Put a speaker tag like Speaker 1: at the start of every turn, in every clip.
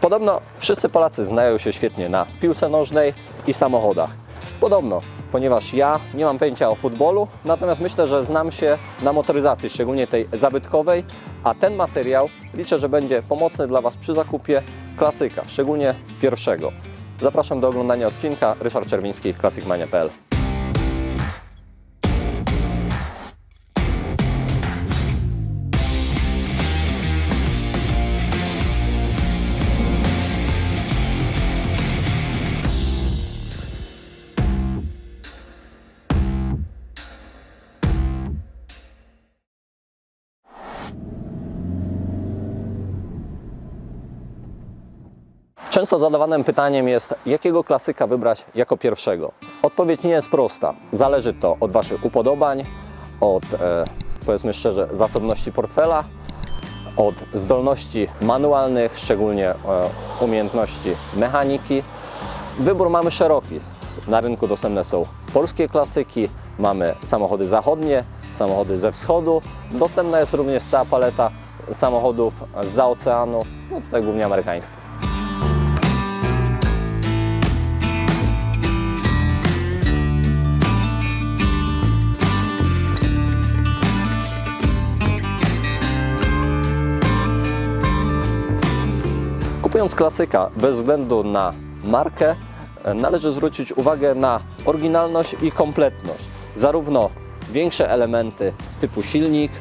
Speaker 1: Podobno wszyscy Polacy znają się świetnie na piłce nożnej i samochodach. Podobno, ponieważ ja nie mam pojęcia o futbolu, natomiast myślę, że znam się na motoryzacji, szczególnie tej zabytkowej, a ten materiał liczę, że będzie pomocny dla Was przy zakupie klasyka, szczególnie pierwszego. Zapraszam do oglądania odcinka Ryszard Czerwiński, classicmania.pl. Często zadawanym pytaniem jest, jakiego klasyka wybrać jako pierwszego. Odpowiedź nie jest prosta. Zależy to od Waszych upodobań, od, e, powiedzmy szczerze, zasobności portfela, od zdolności manualnych, szczególnie e, umiejętności mechaniki. Wybór mamy szeroki. Na rynku dostępne są polskie klasyki, mamy samochody zachodnie, samochody ze wschodu. Dostępna jest również cała paleta samochodów z oceanu, no tutaj głównie amerykańskich. Kupując klasyka bez względu na markę, e, należy zwrócić uwagę na oryginalność i kompletność. Zarówno większe elementy typu silnik,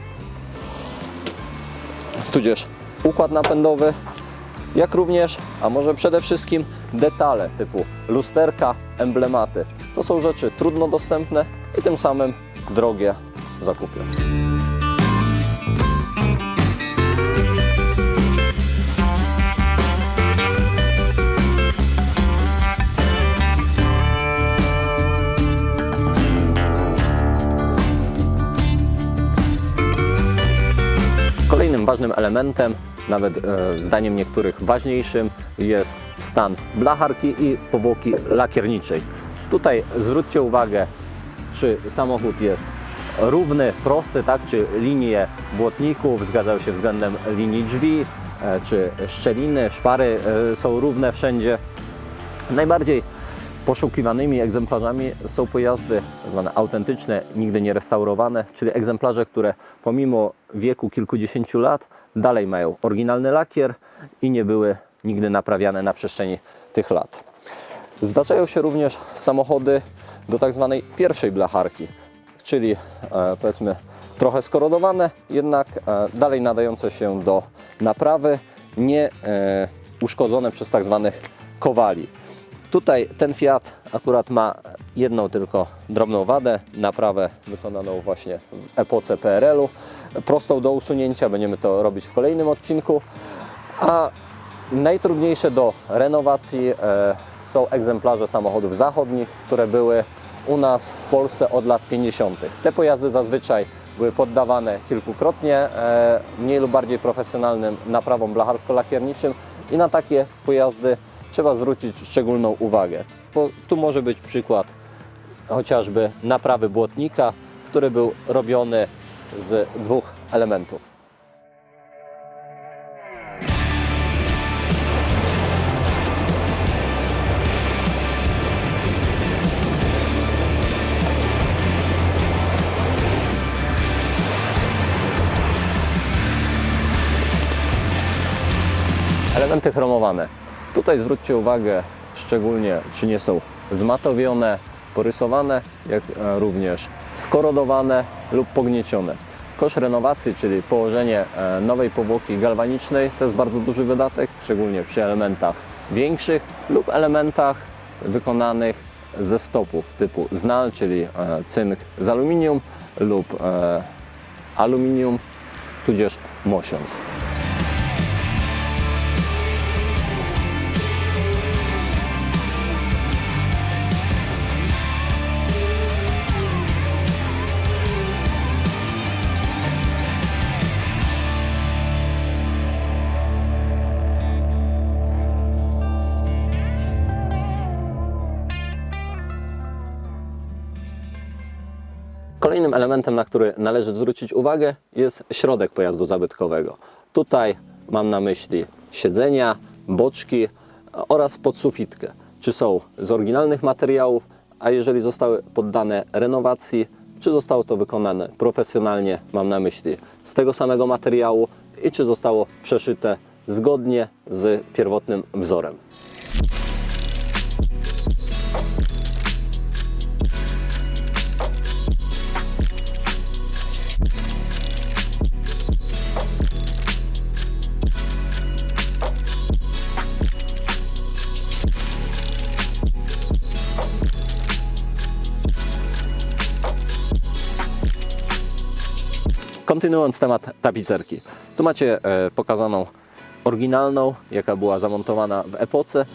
Speaker 1: tudzież układ napędowy, jak również, a może przede wszystkim detale typu lusterka, emblematy. To są rzeczy trudno dostępne i tym samym drogie w zakupie. Kolejnym ważnym elementem, nawet e, zdaniem niektórych ważniejszym, jest stan blacharki i powłoki lakierniczej. Tutaj zwróćcie uwagę, czy samochód jest równy, prosty, tak, czy linie błotników zgadzają się względem linii drzwi, e, czy szczeliny, szpary e, są równe wszędzie. Najbardziej poszukiwanymi egzemplarzami są pojazdy zwane autentyczne, nigdy nie restaurowane, czyli egzemplarze, które pomimo wieku kilkudziesięciu lat dalej mają oryginalny lakier i nie były nigdy naprawiane na przestrzeni tych lat. Zdarzają się również samochody do tak zwanej pierwszej blacharki, czyli e, powiedzmy trochę skorodowane, jednak e, dalej nadające się do naprawy, nie e, uszkodzone przez tak zwanych kowali. Tutaj ten Fiat akurat ma jedną tylko drobną wadę, naprawę wykonaną właśnie w epoce PRL-u, prostą do usunięcia, będziemy to robić w kolejnym odcinku, a najtrudniejsze do renowacji e, są egzemplarze samochodów zachodnich, które były u nas w Polsce od lat 50. Te pojazdy zazwyczaj były poddawane kilkukrotnie e, mniej lub bardziej profesjonalnym naprawom blacharsko-lakierniczym i na takie pojazdy trzeba zwrócić szczególną uwagę. Bo tu może być przykład chociażby naprawy błotnika, który był robiony z dwóch elementów. Elementy chromowane. Tutaj zwróćcie uwagę szczególnie, czy nie są zmatowione, porysowane, jak e, również skorodowane lub pogniecione. Koszt renowacji, czyli położenie e, nowej powłoki galwanicznej, to jest bardzo duży wydatek, szczególnie przy elementach większych lub elementach wykonanych ze stopów typu znal, czyli e, cynk z aluminium lub aluminium, tudzież mosiąc. Elementem, na który należy zwrócić uwagę, jest środek pojazdu zabytkowego. Tutaj mam na myśli siedzenia, boczki oraz podsufitkę. Czy są z oryginalnych materiałów, a jeżeli zostały poddane renowacji, czy zostało to wykonane profesjonalnie, mam na myśli z tego samego materiału i czy zostało przeszyte zgodnie z pierwotnym wzorem. Kontynuując temat tapicerki. Tu macie e, pokazaną oryginalną, jaka była zamontowana w epoce.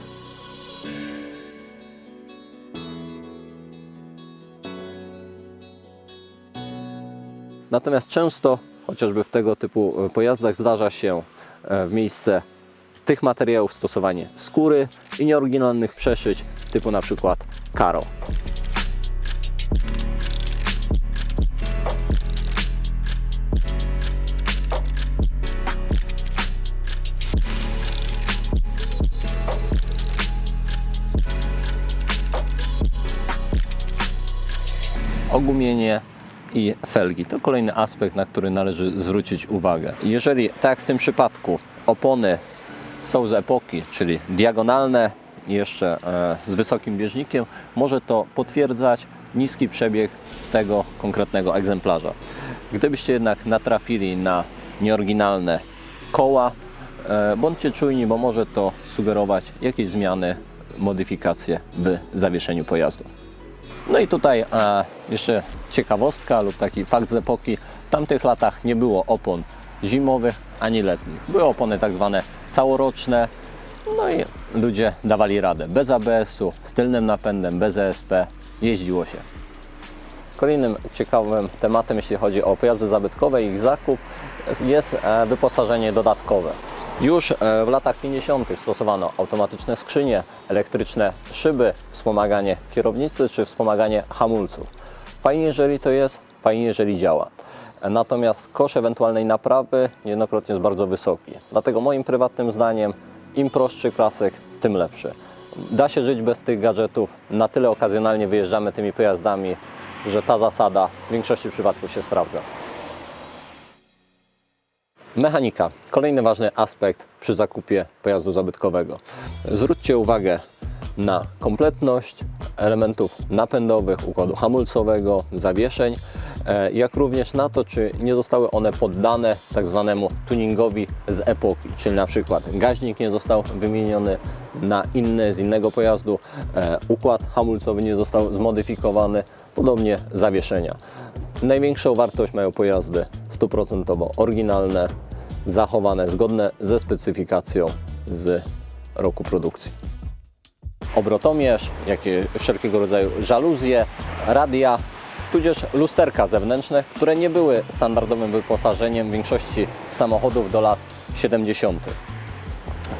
Speaker 1: Natomiast często, chociażby w tego typu e, pojazdach, zdarza się e, w miejsce tych materiałów stosowanie skóry i nieoryginalnych przeszyć, typu na przykład karo. I felgi. To kolejny aspekt, na który należy zwrócić uwagę. Jeżeli, tak jak w tym przypadku, opony są z epoki, czyli diagonalne, jeszcze e, z wysokim bieżnikiem, może to potwierdzać niski przebieg tego konkretnego egzemplarza. Gdybyście jednak natrafili na nieoryginalne koła, e, bądźcie czujni, bo może to sugerować jakieś zmiany, modyfikacje w zawieszeniu pojazdu. No i tutaj e, jeszcze ciekawostka lub taki fakt z epoki. W tamtych latach nie było opon zimowych ani letnich. Były opony tak zwane całoroczne. No i ludzie dawali radę. Bez ABS-u, z tylnym napędem, bez ESP. Jeździło się. Kolejnym ciekawym tematem, jeśli chodzi o pojazdy zabytkowe i ich zakup, jest e, wyposażenie dodatkowe. Już e, w latach 50. stosowano automatyczne skrzynie, elektryczne szyby, wspomaganie kierownicy czy wspomaganie hamulców. Fajnie, jeżeli to jest, fajnie, jeżeli działa. Natomiast koszt ewentualnej naprawy niejednokrotnie jest bardzo wysoki. Dlatego moim prywatnym zdaniem im prostszy klasyk, tym lepszy. Da się żyć bez tych gadżetów. Na tyle okazjonalnie wyjeżdżamy tymi pojazdami, że ta zasada w większości przypadków się sprawdza. Mechanika. Kolejny ważny aspekt przy zakupie pojazdu zabytkowego. Zwróćcie uwagę na kompletność elementów napędowych, układu hamulcowego, zawieszeń, e, jak również na to, czy nie zostały one poddane tak zwanemu tuningowi z epoki, czyli na przykład gaźnik nie został wymieniony na inny z innego pojazdu, e, układ hamulcowy nie został zmodyfikowany, podobnie zawieszenia. Największą wartość mają pojazdy stuprocentowo oryginalne, zachowane, zgodne ze specyfikacją z roku produkcji. Obrotomierz, jakie wszelkiego rodzaju żaluzje, radia, tudzież lusterka zewnętrzne, które nie były standardowym wyposażeniem większości samochodów do lat 70.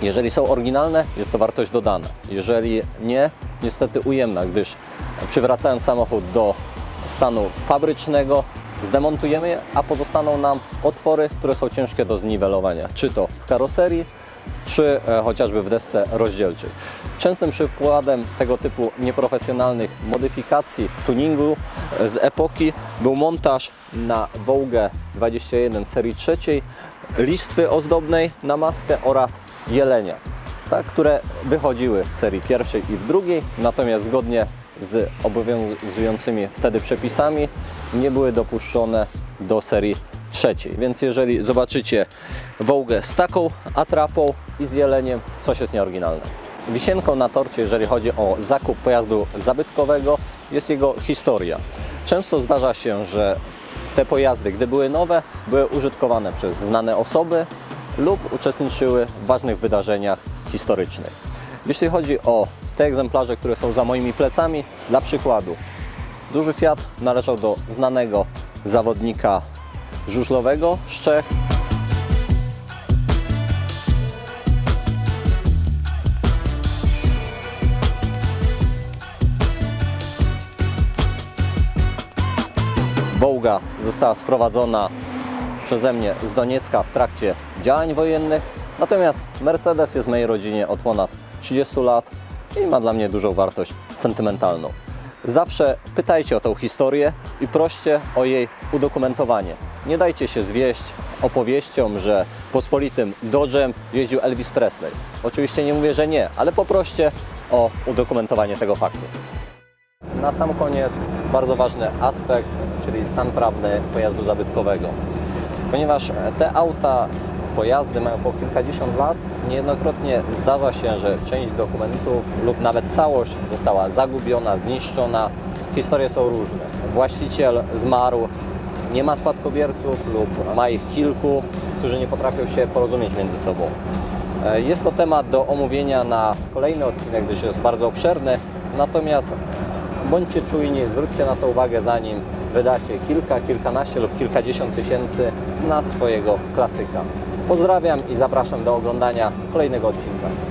Speaker 1: Jeżeli są oryginalne, jest to wartość dodana. Jeżeli nie, niestety ujemna, gdyż przywracając samochód do stanu fabrycznego, zdemontujemy je, a pozostaną nam otwory, które są ciężkie do zniwelowania, czy to w karoserii, czy e, chociażby w desce rozdzielczej. Częstym przykładem tego typu nieprofesjonalnych modyfikacji, tuningu e, z epoki był montaż na Vogue 21 serii trzeciej, listwy ozdobnej na maskę oraz jelenia, tak, które wychodziły w serii pierwszej i w drugiej, natomiast zgodnie z obowiązującymi wtedy przepisami nie były dopuszczone do serii trzeciej. Więc jeżeli zobaczycie Vogue z taką atrapą i z jeleniem, coś jest nieoryginalne. Wisienką na torcie, jeżeli chodzi o zakup pojazdu zabytkowego, jest jego historia. Często zdarza się, że te pojazdy, gdy były nowe, były użytkowane przez znane osoby lub uczestniczyły w ważnych wydarzeniach historycznych. Jeśli chodzi o te egzemplarze, które są za moimi plecami, dla przykładu, duży Fiat należał do znanego zawodnika żużlowego z Czech. Wołga została sprowadzona przeze mnie z Doniecka w trakcie działań wojennych. Natomiast Mercedes jest w mojej rodzinie od ponad 30 lat i ma dla mnie dużą wartość sentymentalną. Zawsze pytajcie o tą historię i proście o jej udokumentowanie. Nie dajcie się zwieść opowieściom, że pospolitym Dodge'em jeździł Elvis Presley. Oczywiście nie mówię, że nie, ale poproście o udokumentowanie tego faktu. Na sam koniec bardzo ważny aspekt, czyli stan prawny pojazdu zabytkowego. Ponieważ te auta, pojazdy mają po kilkadziesiąt lat, niejednokrotnie zdarza się, że część dokumentów lub nawet całość została zagubiona, zniszczona. Historie są różne. Właściciel zmarł, nie ma spadkobierców lub ma ich kilku, którzy nie potrafią się porozumieć między sobą. E, Jest to temat do omówienia na kolejny odcinek, gdyż jest bardzo obszerny. Natomiast bądźcie czujni, zwróćcie na to uwagę, zanim wydacie kilka, kilkanaście lub kilkadziesiąt tysięcy na swojego klasyka. Pozdrawiam i zapraszam do oglądania kolejnego odcinka.